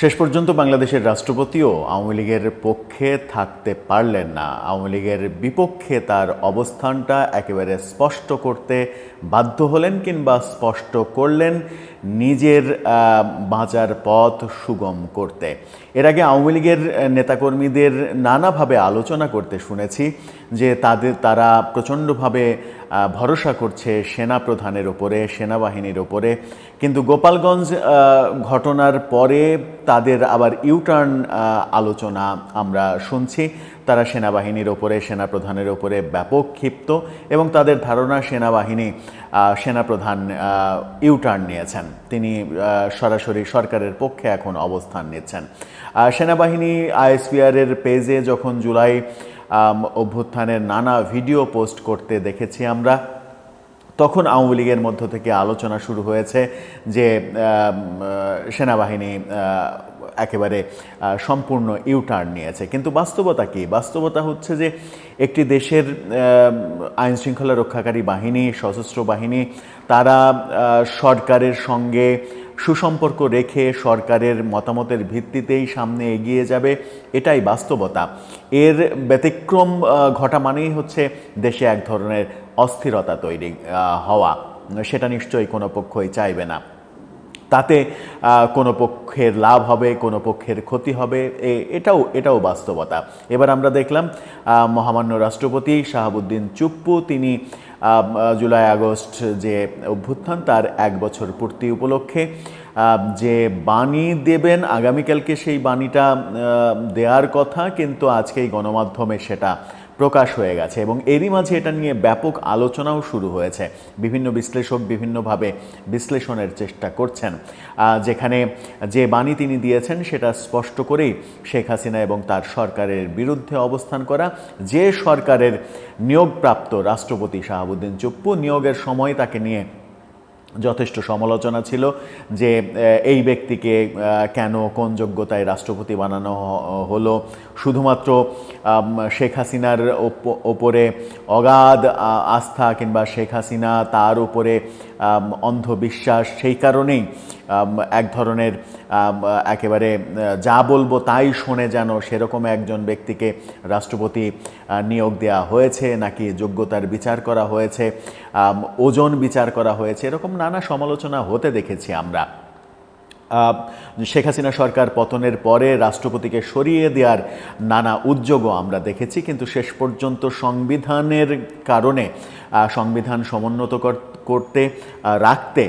শেষ পর্যন্ত বাংলাদেশের রাষ্ট্রপতিও আওয়ামী লীগের পক্ষে থাকতে পারলেন না। আওয়ামী লীগের বিপক্ষে তার অবস্থানটা একেবারে স্পষ্ট করতে বাধ্য হলেন কিংবা স্পষ্ট করলেন নিজের বাঁচার পথ সুগম করতে। এর আগে আওয়ামী লীগের নেতাকর্মীদের নানাভাবে আলোচনা করতে শুনেছি যে তাদের, তারা প্রচণ্ডভাবে ভরসা করছে সেনা প্রধানের ওপরে, সেনাবাহিনীর ওপরে। কিন্তু গোপালগঞ্জ ঘটনার পরে তাদের আবার ইউটার্ন আলোচনা আমরা শুনছি। তারা সেনাবাহিনীর ওপরে, সেনাপ্রধানের ওপরে ব্যাপক ক্ষিপ্ত এবং তাদের ধারণা সেনাবাহিনী সেনাপ্রধান ইউটার্ন নিয়েছেন। তিনি সরাসরি সরকারের পক্ষে এখন অবস্থান নিচ্ছেন। সেনাবাহিনী আইএসপিআরের পেজে যখন জুলাই অভ্যুত্থানের নানা ভিডিও পোস্ট করতে দেখেছি আমরা। তখন আওয়ামী লীগের মধ্য থেকে আলোচনা শুরু হয়েছে যে সেনাবাহিনী একেবারে সম্পূর্ণ ইউটার্ন নিয়েছে। কিন্তু বাস্তবতা কি? বাস্তবতা হচ্ছে যে, একটি দেশের আইন শৃঙ্খলা রক্ষাকারী বাহিনী, সশস্ত্র বাহিনী, তারা সরকারের সঙ্গে সুসম্পর্ক রেখে সরকারের মতামতের ভিত্তিতেই সামনে এগিয়ে যাবে, এটাই বাস্তবতা। এর ব্যতিক্রম ঘটা মানেই হচ্ছে দেশে এক ধরনের অস্থিরতা তৈরি হওয়া। সেটা নিশ্চয়ই কোনো পক্ষই চাইবে না। তাতে কোনো পক্ষের লাভ হবে, কোনো পক্ষের ক্ষতি হবে এটাও এটাও বাস্তবতা। এবার আমরা দেখলাম মহামান্য রাষ্ট্রপতি শাহাবুদ্দিন চুপ্পু, তিনি জুলাই আগস্ট যে অভ্যুত্থান, তার এক বছর পূর্তি উপলক্ষে যে বাণী দেবেন, আগামীকালকে সেই বাণীটা দেওয়ার কথা, কিন্তু আজকেই গণমাধ্যমে সেটা প্রকাশ হয়ে গেছে এবং এরই মাঝে এটা নিয়ে ব্যাপক আলোচনাও শুরু হয়েছে। বিভিন্ন বিশ্লেষক বিভিন্নভাবে বিশ্লেষণের চেষ্টা করছেন। যেখানে যে বাণী তিনি দিয়েছেন সেটা স্পষ্ট করেই শেখ হাসিনা এবং তার সরকারের বিরুদ্ধে অবস্থান করা, যে সরকারের নিয়োগপ্রাপ্ত রাষ্ট্রপতি শাহাবুদ্দিন চুপ্পু নিয়োগের সময় তাকে নিয়ে যথেষ্ট সমালোচনা ছিল যে এই ব্যক্তিকে কেন কোন যোগ্যতায় রাষ্ট্রপতি বানানো হলো। শুধুমাত্র শেখ হাসিনার ওপ- ওপরে অগাধ আস্থা কিংবা শেখ হাসিনা তার উপরে অন্ধবিশ্বাস, সেই কারণেই এক ধরনের একেবারে যা বলব তাই শোনে যেন সেরকম একজন ব্যক্তিকে রাষ্ট্রপতি নিয়োগ দেওয়া হয়েছে, নাকি যোগ্যতার বিচার করা হয়েছে ওজন বিচার করা হয়েছে, এরকম নানা সমালোচনা হতে দেখেছি আমরা। শেখ হাসিনা সরকার পতনের পরে রাষ্ট্রপতিকে সরিয়ে দেওয়ার নানা উদ্যোগও আমরা দেখেছি, কিন্তু শেষ পর্যন্ত সংবিধানের কারণে সংবিধান সমুন্নত করতে রাখতে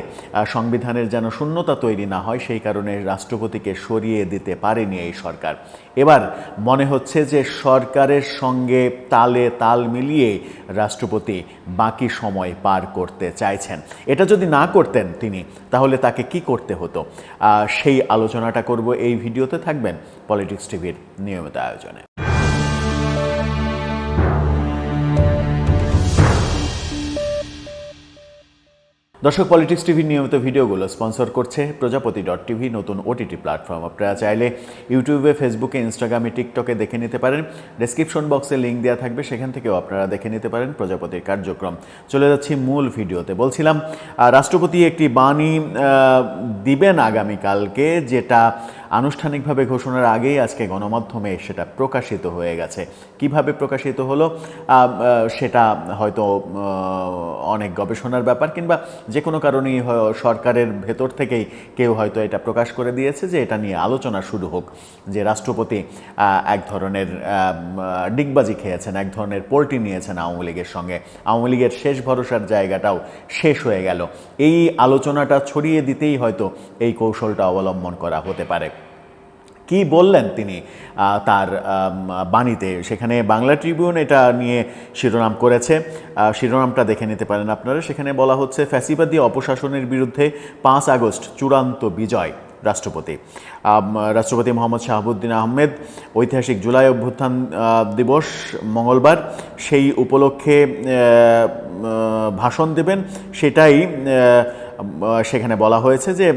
সংবিধানের যেন শূন্যতা তৈরি না হয়, সেই কারণে রাষ্ট্রপতিকে সরিয়ে দিতে পারেনি এই সরকার। এবার মনে হচ্ছে যে সরকারের সঙ্গে তালে তাল মিলিয়ে রাষ্ট্রপতি বাকি সময় পার করতে চাইছেন। এটা যদি না করতেন তিনি, তাহলে তাকে কি করতে হতো? সেই আলোচনাটা করব এই ভিডিওতে, থাকবেন পলিটিক্স টিভির নিয়মিত আয়োজনে। দর্শক পলিটিক্স টিভির নিয়মিত ভিডিওগুলো স্পন্সর করছে প্রজাপতি ডট টিভি নতুন ওটিটি প্ল্যাটফর্ম আপনারা চাইলে ইউটিউবে ফেসবুকে ইনস্টাগ্রামে টিকটকে দেখে নিতে পারেন। ডেসক্রিপশন বক্সে লিঙ্ক দেওয়া থাকবে, সেখান থেকেও আপনারা দেখে নিতে পারেন প্রজাপতির কার্যক্রম। চলে যাচ্ছি মূল ভিডিওতে। বলছিলাম রাষ্ট্রপতি একটি বাণী দিবেন আগামীকালকে, যেটা আনুষ্ঠানিকভাবে ঘোষণার আগেই আজকে গণমাধ্যমে সেটা প্রকাশিত হয়ে গেছে। কীভাবে প্রকাশিত হলো? সেটা হয়তো অনেক গবেষণার ব্যাপার কিংবা যে কোনো কারণেই সরকারের ভেতর থেকেই কেউ হয়তো এটা প্রকাশ করে দিয়েছে যে এটা নিয়ে আলোচনা শুরু হোক। যে রাষ্ট্রপতি এক ধরনের ডিগবাজি খেয়েছেন, এক ধরনের পোল্টি নিয়েছেন আওয়ামী লীগের সঙ্গে। আওয়ামী লীগের শেষ ভরসার জায়গাটাও শেষ হয়ে গেল। এই আলোচনাটা ছড়িয়ে দিতেই হয়তো এই কৌশলটা অবলম্বন করা হতে পারে। কি বললেন তিনি তার বাণীতে? সেখানে বাংলা ট্রিবিউন এটা নিয়ে শিরোনাম করেছে। শিরোনামটা দেখে নিতে পারেন আপনারা। সেখানে বলা হচ্ছে, ফ্যাসিবাদী অপশাসনের বিরুদ্ধে পাঁচ আগস্ট চূড়ান্ত বিজয়, রাষ্ট্রপতি। রাষ্ট্রপতি মোহাম্মদ শাহাবুদ্দিন আহমেদ, ঐতিহাসিক জুলাই অভ্যুত্থান দিবস মঙ্গলবার, সেই উপলক্ষে ভাষণ দেবেন। সেটাই সেখানে বলা হয়েছে যে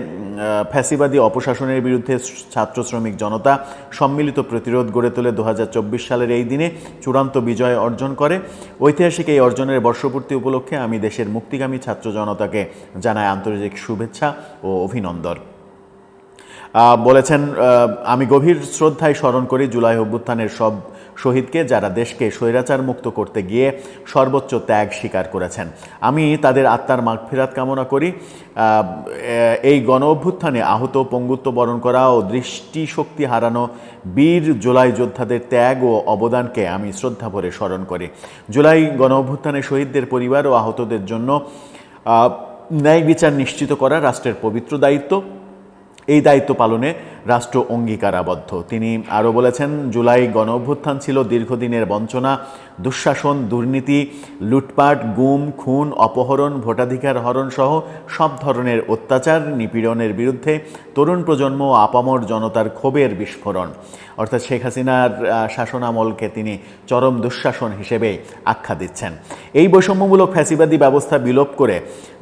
ফ্যাসিবাদী অপশাসনের বিরুদ্ধে ছাত্র শ্রমিক জনতা সম্মিলিত প্রতিরোধ গড়ে তোলে দু সালের এই দিনে চূড়ান্ত বিজয় অর্জন করে। ঐতিহাসিক এই অর্জনের বর্ষপূর্তি উপলক্ষে আমি দেশের মুক্তিগামী ছাত্র জনতাকে জানাই আন্তর্জাতিক শুভেচ্ছা ও অভিনন্দন। বলেছেন আমি গভীর শ্রদ্ধায় স্মরণ করি জুলাই অভ্যুত্থানের সব শহীদকে যারা দেশকে স্বৈরাচার মুক্ত করতে গিয়ে সর্বোচ্চ ত্যাগ স্বীকার করেছেন। আমি তাদের আত্মার মাগফিরাত কামনা করি। এই গণ অভ্যুত্থানে আহত, পঙ্গুত্ব বরণ করা ও দৃষ্টিশক্তি হারানো বীর জুলাই যোদ্ধাদের ত্যাগ ও অবদানকে আমি শ্রদ্ধা ভরে স্মরণ করি। জুলাই গণ অভ্যুত্থানে শহীদদের পরিবার ও আহতদের জন্য ন্যায় বিচার নিশ্চিত করা রাষ্ট্রের পবিত্র দায়িত্ব। এই দায়িত্ব পালনে রাষ্ট্র অঙ্গীকারাবদ্ধ। তিনি আরও বলেছেন জুলাই গণ অভ্যুত্থান ছিল দীর্ঘদিনের বঞ্চনা দুঃশাসন, দুর্নীতি, লুটপাট, গুম, খুন, অপহরণ, ভোটাধিকার হরণ সহ সব ধরনের অত্যাচার নিপীড়নের বিরুদ্ধে তরুণ প্রজন্ম আপামর জনতার ক্ষোভের বিস্ফোরণ। অর্থাৎ শেখ হাসিনার শাসনামলকে তিনি চরম দুঃশাসন হিসেবে আখ্যা দিচ্ছেন। এই বৈষম্যমূলক ফ্যাসিবাদী ব্যবস্থা বিলোপ করে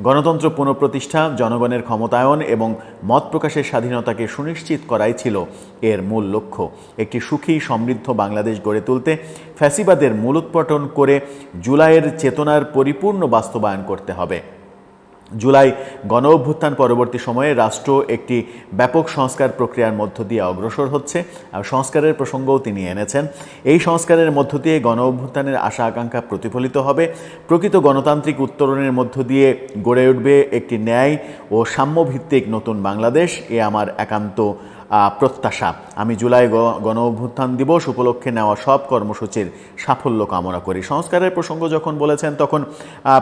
গণতন্ত্র পুনঃপ্রতিষ্ঠা, জনগণের ক্ষমতায়ন এবং মত প্রকাশের স্বাধীনতাকে সুনিশ্চিত করাই ছিল এর মূল লক্ষ্য। একটি সুখী, সমৃদ্ধ বাংলাদেশ গড়ে তুলতে ফ্যাসিবাদের মূলোৎপাটন করে জুলাইয়ের চেতনার পরিপূর্ণ বাস্তবায়ন করতে হবে। জুলাই গণ অভ্যুত্থান পরবর্তী সময়ে রাষ্ট্র একটি ব্যাপক সংস্কার প্রক্রিয়ার মধ্য দিয়ে অগ্রসর হচ্ছে, আর সংস্কারের প্রসঙ্গও তিনি এনেছেন। এই সংস্কারের মধ্য দিয়ে গণ অভ্যুত্থানের আশা আকাঙ্ক্ষা প্রতিফলিত হবে। প্রকৃত গণতান্ত্রিক উত্তরণের মধ্য দিয়ে গড়ে উঠবে একটি ন্যায় ও সাম্যভিত্তিক নতুন বাংলাদেশ। এ আমার একান্ত প্রত্যাশা। আমি জুলাই গণ অভ্যুত্থান দিবস উপলক্ষে নেওয়া সব কর্মসূচির সাফল্য কামনা করি। সংস্কারের প্রসঙ্গ যখন বলেছেন, তখন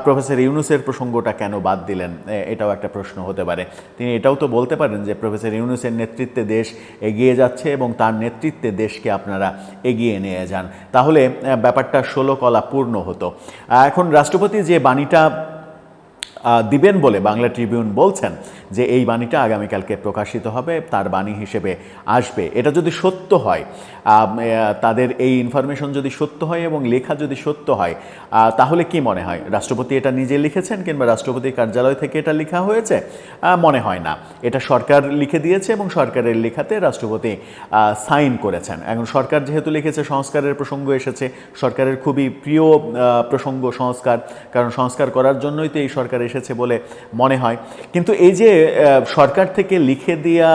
প্রফেসর ইউনুসের প্রসঙ্গটা কেন বাদ দিলেন? এটাও একটা প্রশ্ন হতে পারে। তিনি এটাও তো বলতে পারেন যে, প্রফেসর ইউনুসের নেতৃত্বে দেশ এগিয়ে যাচ্ছে এবং তার নেতৃত্বে দেশকে আপনারা এগিয়ে নিয়ে যান। তাহলে ব্যাপারটা ষোলো কলা পূর্ণ হতো। এখন রাষ্ট্রপতি যে বাণীটা দিবেন বলে বাংলা ট্রিবিউন বলছেন যে এই বাণীটা আগামীকালকে প্রকাশিত হবে, তার বাণী হিসেবে আসবে। এটা যদি সত্য হয় তাদের এই ইনফরমেশন যদি সত্য হয় এবং লেখা যদি সত্য হয় তাহলে কি মনে হয়? রাষ্ট্রপতি এটা নিজে লিখেছেন কিংবা রাষ্ট্রপতির কার্যালয় থেকে এটা লেখা হয়েছে? মনে হয় না। এটা সরকার লিখে দিয়েছে এবং সরকারের লেখাতে রাষ্ট্রপতি সাইন করেছেন। এখন সরকার যেহেতু লিখেছে, সংস্কারের প্রসঙ্গ এসেছে। সরকারের খুবই প্রিয় প্রসঙ্গ সংস্কার, কারণ সংস্কার করার জন্যই তো এই সরকার এসেছে বলে মনে হয়। কিন্তু এই যে সরকার থেকে লিখে দেওয়া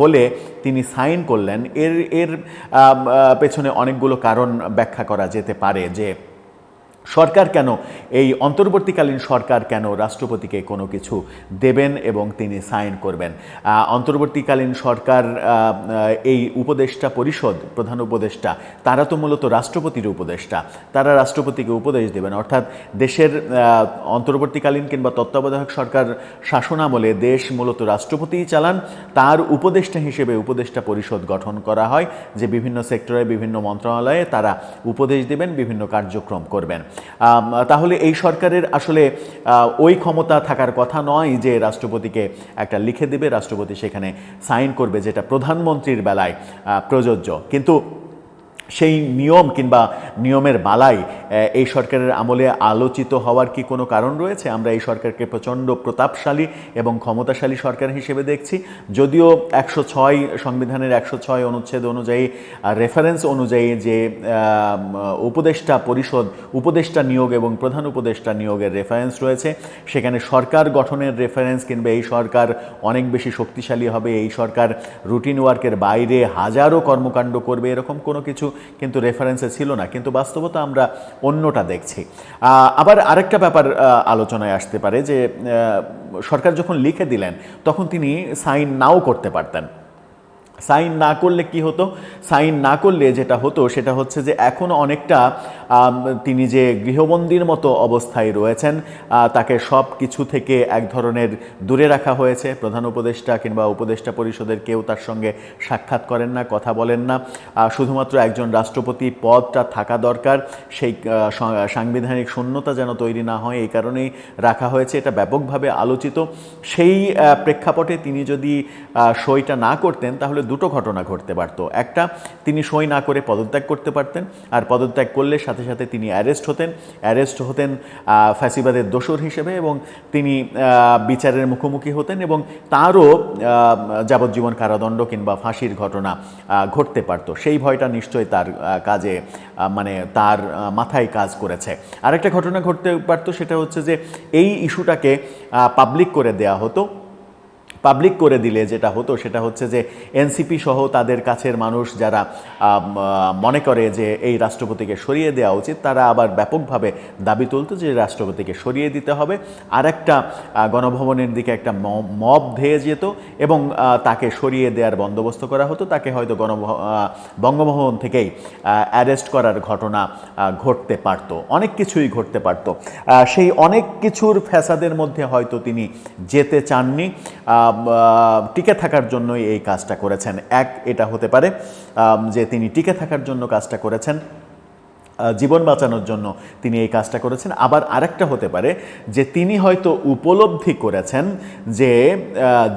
হলে তিনি সাইন করলেন, এর এর পেছনে অনেকগুলো কারণ ব্যাখ্যা করা যেতে পারে যে সরকার কেন? এই অন্তর্বর্তীকালীন সরকার কেন রাষ্ট্রপতিকে কোনো কিছু দেবেন এবং তিনি সাইন করবেন? অন্তর্বর্তীকালীন সরকার এই উপদেষ্টা পরিষদ, প্রধান উপদেষ্টা, তারা তো মূলত রাষ্ট্রপতির উপদেষ্টা। তারা রাষ্ট্রপতিকে উপদেশ দেবেন। অর্থাৎ দেশের অন্তর্বর্তীকালীন কিংবা তত্ত্বাবধায়ক সরকার শাসনামলে দেশ মূলত রাষ্ট্রপতিই চালান। তার উপদেষ্টা হিসেবে উপদেষ্টা পরিষদ গঠন করা হয়, যে বিভিন্ন সেক্টরে বিভিন্ন মন্ত্রণালয়ে তারা উপদেশ দেবেন, বিভিন্ন কার্যক্রম করবেন। তাহলে এই সরকারের আসলে ওই ক্ষমতা থাকার কথা নয় যে রাষ্ট্রপতিকে একটা লিখে দেবে, রাষ্ট্রপতি সেখানে সাইন করবে, যেটা প্রধানমন্ত্রীর বেলায় প্রযোজ্য। কিন্তু সেই নিয়ম কিংবা নিয়মের বালাই এই সরকারের আমলে আলোচিত হওয়ার কি কোনো কারণ রয়েছে? আমরা এই সরকারকে প্রচণ্ড প্রতাপশালী এবং ক্ষমতাশালী সরকার হিসেবে দেখছি। যদিও একশো ছয় সংবিধানের একশো ছয় অনুচ্ছেদ অনুযায়ী রেফারেন্স অনুযায়ী যে উপদেষ্টা পরিষদ, উপদেষ্টা নিয়োগ এবং প্রধান উপদেষ্টা নিয়োগের রেফারেন্স রয়েছে, সেখানে সরকার গঠনের রেফারেন্স কিংবা এই সরকার অনেক বেশি শক্তিশালী হবে, এই সরকার রুটিন ওয়ার্কের বাইরে হাজারো কর্মকাণ্ড করবে, এরকম কোনো কিছু কিন্তু রেফারেন্সে ছিল না, কিন্তু বাস্তবতা আমরা অন্যটা দেখছি। আবার আরেকটা ব্যাপার আলোচনায় আসতে পারে যে সরকার যখন লিখে দিলেন, তখন তিনি সাইন নাও করতে পারতেন। সাইন না করলে কি হতো? সাইন না করলে যেটা হতো সেটা হচ্ছে যে এখন অনেকটা তিনি যে গৃহবন্দীর মতো অবস্থায় রয়েছেন তাকে সব কিছু থেকে এক ধরনের দূরে রাখা হয়েছে। প্রধান উপদেষ্টা কিংবা উপদেষ্টা পরিষদের কেউ তার সঙ্গে সাক্ষাৎ করেন না, কথা বলেন না। শুধুমাত্র একজন রাষ্ট্রপতি পদটা থাকা দরকার। সেই সাংবিধানিক শূন্যতা যেন তৈরি না হয়, এই কারণেই রাখা হয়েছে। এটা ব্যাপকভাবে আলোচিত। সেই প্রেক্ষাপটে তিনি যদি সইটা না করতেন, তাহলে দুটো ঘটনা ঘটতে পারত। একটা, তিনি সই না করে পদত্যাগ করতে পারতেন, আর পদত্যাগ করলে সাথে সাথে তিনি অ্যারেস্ট হতেন। অ্যারেস্ট হতেন ফ্যাসিবাদের দোসর হিসেবে এবং তিনি বিচারের মুখোমুখি হতেন এবং তারও যাবজ্জীবন কারাদণ্ড কিংবা ফাঁসির ঘটনা ঘটতে পারত। সেই ভয়টা নিশ্চয়ই তার কাজে মানে তার মাথায় কাজ করেছে। আরেকটা ঘটনা ঘটতে পারতো, সেটা হচ্ছে যে এই ইস্যুটাকে পাবলিক করে দেয়া হতো। পাবলিক করে দিলে যেটা হতো, সেটা হচ্ছে যে এনসিপি সহ তাদের কাছের মানুষ যারা মনে করে যে এই রাষ্ট্রপতিকে সরিয়ে দেওয়া উচিত, তারা আবার ব্যাপকভাবে দাবি তুলত যে রাষ্ট্রপতিকে সরিয়ে দিতে হবে। আর একটা গণভবনের দিকে একটা মব ধেয়ে যেত এবং তাকে সরিয়ে দেওয়ার বন্দোবস্ত করা হতো। তাকে হয়তো গণ বঙ্গভবন থেকেই অ্যারেস্ট করার ঘটনা ঘটতে পারত, অনেক কিছুই ঘটতে পারত। সেই অনেক কিছুর ফ্যাসাদের মধ্যে হয়তো তিনি যেতে চাননি। টিকে থাকার জন্যই এই কাজটা করেছেন। এক, এটা হতে পারে যে তিনি টিকে থাকার জন্য কাজটা করেছেন জীবন বাঁচানোর জন্য তিনি এই কাজটা করেছেন। আবার আরেকটা হতে পারে, যে তিনি হয়তো উপলব্ধি করেছেন যে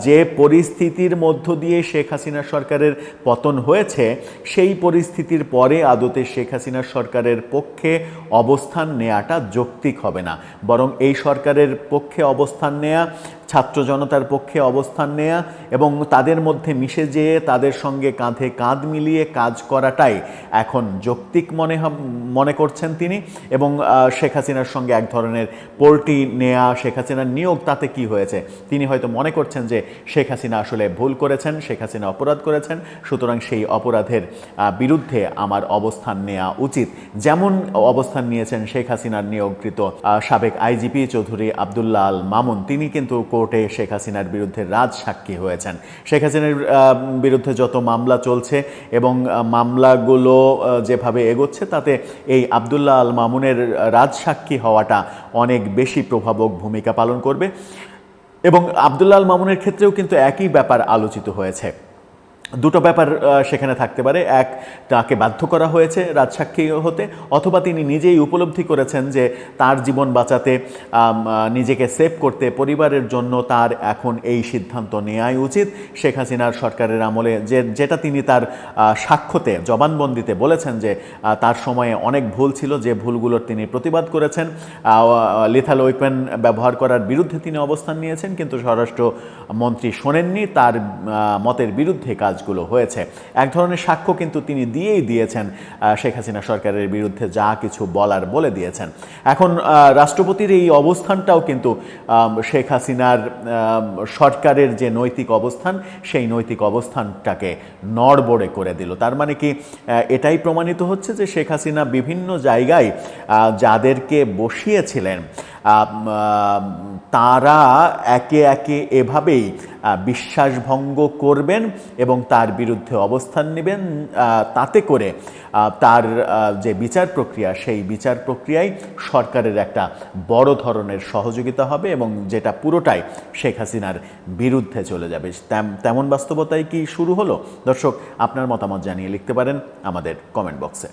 যে পরিস্থিতির মধ্য দিয়ে শেখ হাসিনা সরকারের পতন হয়েছে, সেই পরিস্থিতির পরে আদতে শেখ হাসিনা সরকারের পক্ষে অবস্থান নেওয়াটা যৌক্তিক হবে না। বরং এই সরকারের পক্ষে অবস্থান নেয়া ছাত্র জনতার পক্ষে অবস্থান নেয়া এবং তাদের মধ্যে মিশে যেয়ে তাদের সঙ্গে কাঁধে কাঁধ মিলিয়ে কাজ করাটাই এখন যৌক্তিক মনে মনে করছেন তিনি এবং শেখ হাসিনার সঙ্গে এক ধরনের পোল্টি নেয়া, শেখ হাসিনার নিয়োগ তাতে কি হয়েছে? তিনি হয়তো মনে করছেন যে শেখ হাসিনা আসলে ভুল করেছেন, শেখ হাসিনা অপরাধ করেছেন, সুতরাং সেই অপরাধের বিরুদ্ধে আমার অবস্থান নেওয়া উচিত। যেমন অবস্থান নিয়েছেন শেখ হাসিনার নিয়োগকৃত সাবেক আইজিপি চৌধুরী আবদুল্লাহ আল মামুন। তিনি কিন্তু কোর্টে শেখ হাসিনার বিরুদ্ধে রাজ সাক্ষী হয়েছেন। শেখ হাসিনার বিরুদ্ধে যত মামলা চলছে এবং মামলাগুলো যেভাবে এগোচ্ছে, তাতে এই আবদুল্লাহ আল মামুনের রাজ সাক্ষী হওয়াটা অনেক বেশি প্রভাবক ভূমিকা পালন করবে। এবং আবদুল্লাহ আল মামুনের ক্ষেত্রেও কিন্তু একই ব্যাপার আলোচিত হয়েছে। দুটো ব্যাপার সেখানে থাকতে পারে। এক, তাকে বাধ্য করা হয়েছে রাজসাক্ষী হতে, অথবা তিনি নিজেই উপলব্ধি করেছেন যে তার জীবন বাঁচাতে নিজেকে সেভ করতে পরিবারের জন্য তার এখন এই সিদ্ধান্ত নেওয়াই উচিত। শেখ হাসিনার সরকারের আমলে যে, যেটা তিনি তার সাক্ষ্যতে, জবানবন্দিতে বলেছেন যে তার সময়ে অনেক ভুল ছিল, যে ভুলগুলোর তিনি প্রতিবাদ করেছেন। লিথাল ওয়েপেন ব্যবহার করার বিরুদ্ধে তিনি অবস্থান নিয়েছেন, কিন্তু স্বরাষ্ট্র মন্ত্রী শোনেননি। তার মতের বিরুদ্ধে কাজগুলো হয়েছে। এক ধরনের সাক্ষ্য কিন্তু তিনি দিয়েই দিয়েছেন শেখ হাসিনা সরকারের বিরুদ্ধে যা কিছু বলার বলে দিয়েছেন। এখন রাষ্ট্রপতির এই অবস্থানটাও কিন্তু শেখ হাসিনার সরকারের যে নৈতিক অবস্থান, সেই নৈতিক অবস্থানটাকে নড়বড়ে করে দিল। তার মানে কি এটাই প্রমাণিত হচ্ছে যে শেখ হাসিনা বিভিন্ন জায়গায় যাদেরকে বসিয়েছিলেন তারা একে একে এভাবেই বিশ্বাসভঙ্গ করবেন এবং তার বিরুদ্ধে অবস্থান নেবেন তাতে করে তার যে বিচার প্রক্রিয়া, সেই বিচার প্রক্রিয়ায় সরকারের একটা বড় ধরনের সহযোগিতা হবে এবং যেটা পুরোটাই শেখ হাসিনার বিরুদ্ধে চলে যাবে। তেম- তেমন বাস্তবতায় কি শুরু হলো? দর্শক, আপনার মতামত জানিয়ে লিখতে পারেন আমাদের কমেন্ট বক্সে